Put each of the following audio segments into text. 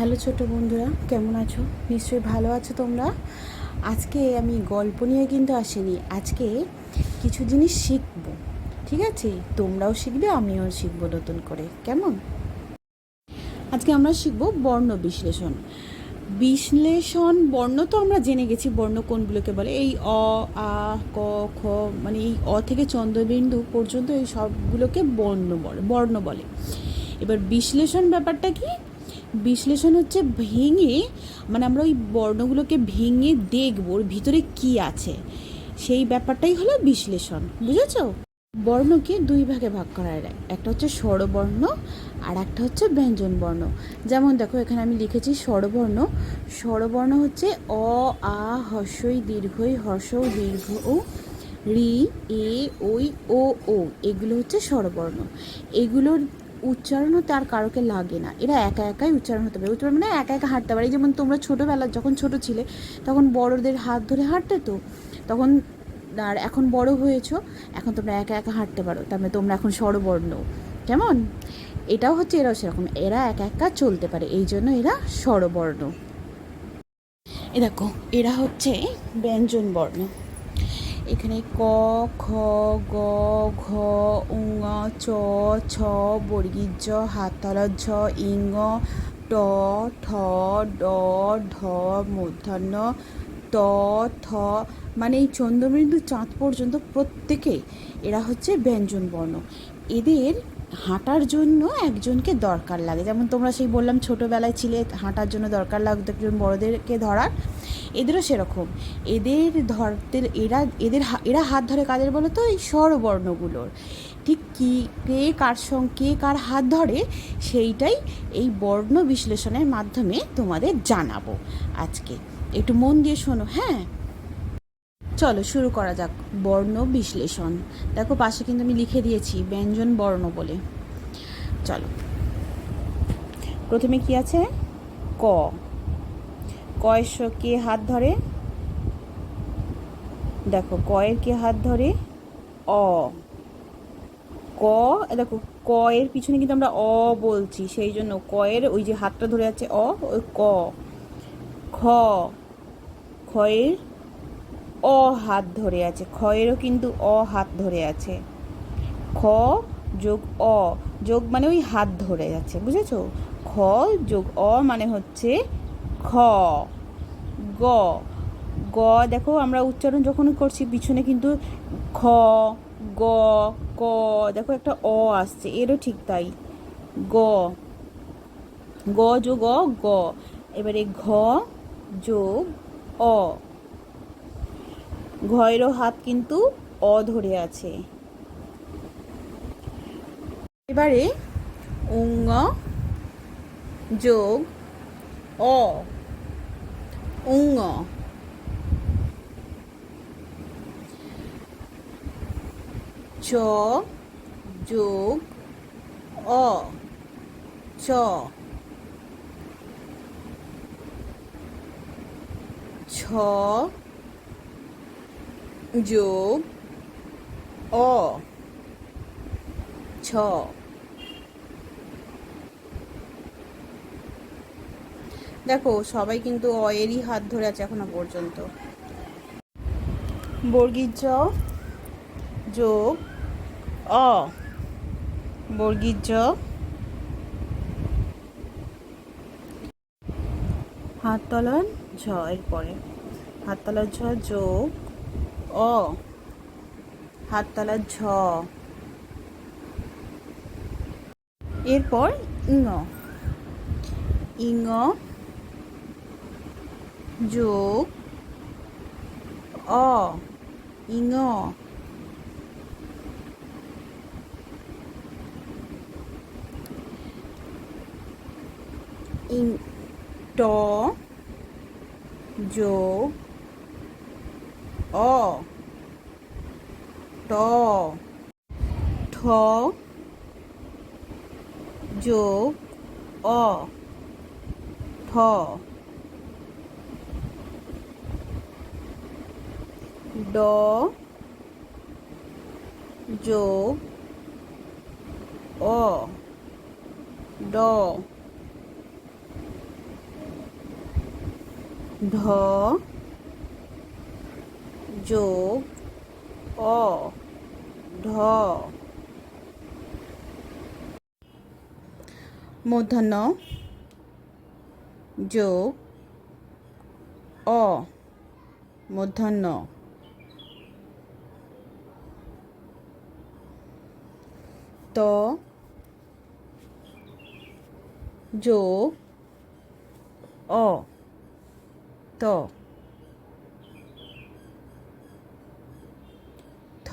Hello ছোট বন্ধুরা, কেমন আছো? নিশ্চয়ই ভালো আছো তোমরা? আজকে আমি গল্প নিয়ে কিন্তু আসিনি, আজকে কিছু জিনিস শিখব, ঠিক আছে? তোমরাও শিখবে, আমিও শিখব নতুন করে, কেমন? আজকে আমরা শিখব বর্ণ বিশ্লেষণ। বিশ্লেষণ, বর্ণ তো আমরা জেনে গেছি, বর্ণ কোনগুলোকে বলে, এই অ, আ, ক, খ মানে এই অ থেকে চন্দ্রবিন্দু পর্যন্ত এই সবগুলোকে বর্ণ বলে বর্ণ বলে। এবার বিশ্লেষণ ব্যাপারটা কি? বিশ্লেষণ হচ্ছে ভেঙে মানে আমরা ওই বর্ণগুলোকে ভেঙে দেখব, ওর ভিতরে কি আছে। সেই ব্যাপারটাই হলো বিশ্লেষণ, বুঝেছ? বর্ণকে দুই ভাগে ভাগ করা যায়। একটা হচ্ছে স্বরবর্ণ, আর একটা হচ্ছে ব্যঞ্জন বর্ণ যেমন দেখো, এখানে আমি লিখেছি স্বরবর্ণ। স্বরবর্ণ হচ্ছে অ, আ হর্ষই দীর্ঘই হর্ষ দীর্ঘ ও রি, এ ওই ও ও। এগুলো হচ্ছে স্বরবর্ণ। এগুলোর উচ্চারণ হতে আর কারোকে লাগে না। এরা একা একাই উচ্চারণ হতে পারে। উচ্চারণ মানে একা একা হাঁটতে পারে। যেমন তোমরা ছোটোবেলা যখন ছোট ছিলে, তখন বড়দের হাত ধরে হাঁটতে তো? তখন আর এখন বড় হয়েছো, এখন তোমরা একা একা হাঁটতে পারো। তার মানে তোমরা এখন স্বরবর্ণ। কেমন? এটাও হচ্ছে এরাও সেরকম। এরা একা একা চলতে পারে। এই জন্য এরা স্বরবর্ণ। এ দেখো, এরা হচ্ছে ব্যঞ্জন বর্ণ এখানে ক, খ, গ, ঘ, উঙ, চ, ছ বর্গীর জ হাততালার ঝ, ইঙ, ট, ঠ, ড, ঢ মূর্ধন্য ত, থ মানে এই চন্দ্রবিন্দু চাঁদ পর্যন্ত প্রত্যেকে এরা হচ্ছে ব্যঞ্জন বর্ণ এদের হাঁটার জন্য একজনকে দরকার লাগে। যেমন তোমরা সেই বললাম ছোটোবেলায় ছিলে, হাঁটার জন্য দরকার লাগতো একজন বড়োদেরকে ধরার। এদেরও সেরকম। এদের ধরতে, এরা, এদের এরা হাত ধরে কাদের বলো তো? এই স্বরবর্ণগুলোর। ঠিক কী, কে কার সঙ্গে, কে কার হাত ধরে, সেইটাই এই বর্ণ বিশ্লেষণের মাধ্যমে তোমাদের জানাব আজকে। একটু মন দিয়ে শোনো হ্যাঁ? চলো, শুরু করা যাক। বর্ণ বিশ্লেষণ। দেখো, পাশে কিন্তু আমি লিখে দিয়েছি, ব্যঞ্জন বর্ণ বলে। চলো। প্রথমে কি আছে? ক। কয়ের স- কে হাত ধরে? দেখো, কয়ের কে হাত ধরে? অ। ক, দেখো ক এর পিছনে কিন্তু আমরা অ বলছি, সেই জন্য কয়ের ওই যে হাতটা ধরে আছে অ, ওই ক। খ। খয়ের অ হাত ধরে আছে খয়েরও কিন্তু অ হাত ধরে আছে। খ যোগ অ, যোগ মানে ওই হাত ধরে আছে, বুঝেছ? খ যোগ অ মানে হচ্ছে খ, গ। গ দেখো আমরা উচ্চারণ যখন করছি, পিছনে কিন্তু খ, গ, ক, দেখো একটা অ আসছে, এরও ঠিক তাই। গ গ যোগ অ, গ। এবারে ঘ যোগ অ। ঘয়েরও হাত কিন্তু অ ধরে আছে। এবারে উঙ যোগ অ। উঙ চ যোগ অ। চ। ছ যোগ অ, ছ। দেখো, সবাই কিন্তু অ এরই হাত ধরে আছে এখনও পর্যন্ত। বর্গীর জ, যোগ, অ। বর্গীর জ, হাত তলার ঝ এরপরে। হাত তলার ঝ, যোগ অ হাত তলার ঝ। এরপর ইঙ। ইঙ যোগ অ। ইঙ। ইং ট যোগ অ ট ঠ যোগ অ ঠ ড যোগ অ ড ঢ যোগ অ ঢ। মূর্ধন্য যোগ অ মূর্ধন্য ত যোগ অ ত। থ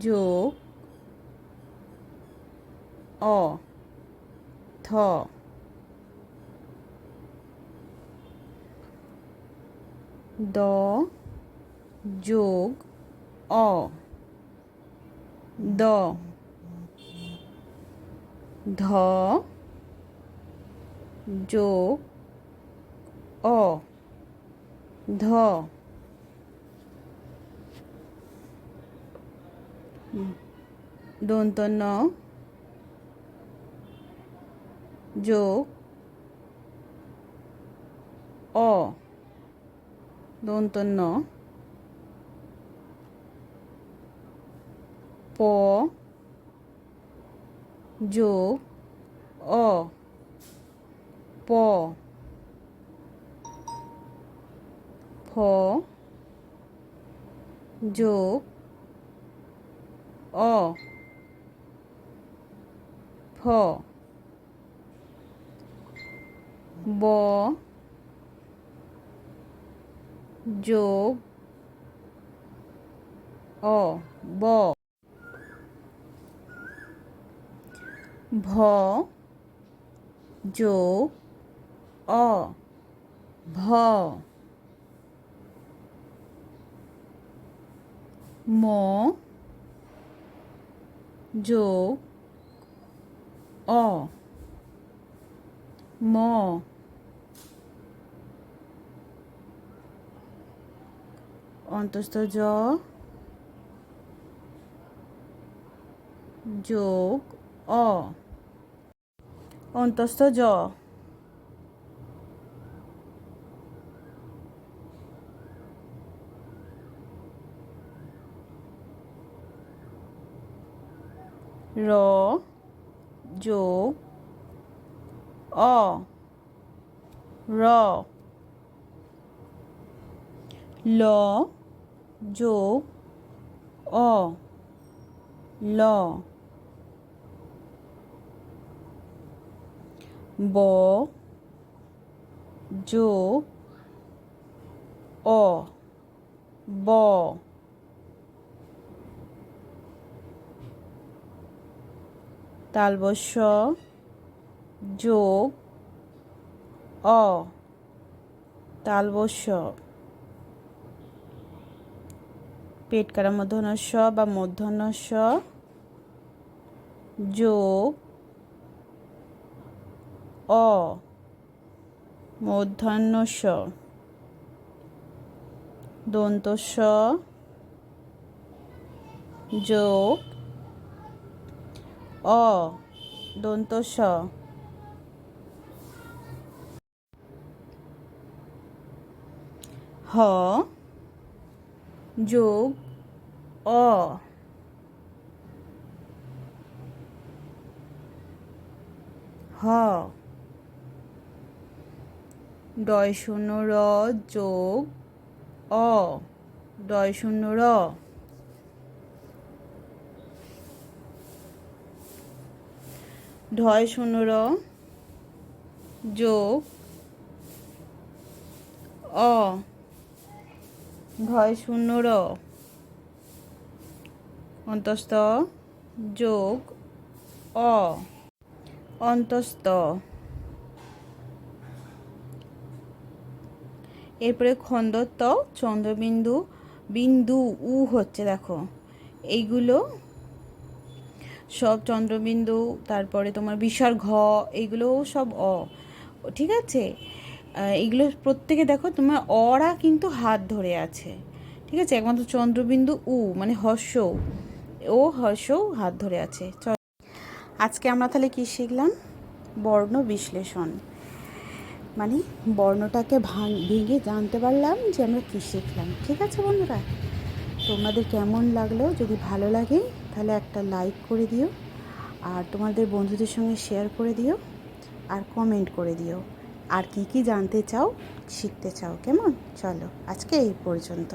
যোগ অ থ। দ যোগ অ। দ ধ যোগ অ। ধ দন্ত ন যোগ অ দন্ত ন প যোগ অ প ফ যোগ অ ফ ব যোগ অ ব ভ যোগ অ ভ ম যোগ অ ম অন্তস্থ জ যোগ অ অন্তস্থ জ র যোগ অ র ল যোগ অ ল ব যোগ অ ব তালবস্য যোগ অ। তালবস্য। পেট কারা মূর্ধন্যস্ব বা মূর্ধন্যস্ব যোগ অ। মূর্ধন্যস্ব দন্তস্ব যোগ অ দন্তস্ব। হ যোগ অ। হ ডয় শূন্য র যোগ অ। ডয় শূন্য র। ঢয় শূন্য র যোগ অ। ঢয় শূন্য র অন্তস্থ যোগ অ। অন্তস্থ। এরপরে খন্দত্ব চন্দ্রবিন্দু, বিন্দু, উ হচ্ছে দেখো। এইগুলো সব চন্দ্রবিন্দু, তারপরে তোমার বিসর্গ ঘ এইগুলোও সব অ। ঠিক আছে? এইগুলো প্রত্যেকে দেখো, তোমার অরা কিন্তু হাত ধরে আছে। ঠিক আছে? একমাত্র চন্দ্রবিন্দু উ মানে হর্ষ। ও, হর্ষ হাত ধরে আছে। আজকে আমরা তাহলে কী শিখলাম? বর্ণ বিশ্লেষণ। মানে বর্ণটাকে ভাঙ, ভেঙে জানতে পারলাম যে আমরা কী শিখলাম। ঠিক আছে বন্ধুরা? তোমাদের কেমন লাগল? যদি ভালো লাগে তাহলে একটা লাইক করে দিও আর তোমাদের বন্ধুদের সঙ্গে শেয়ার করে দিও আর কমেন্ট করে দিও। আর কি কি জানতে চাও, শিখতে চাও, কেমন? চলো, আজকে এই পর্যন্ত।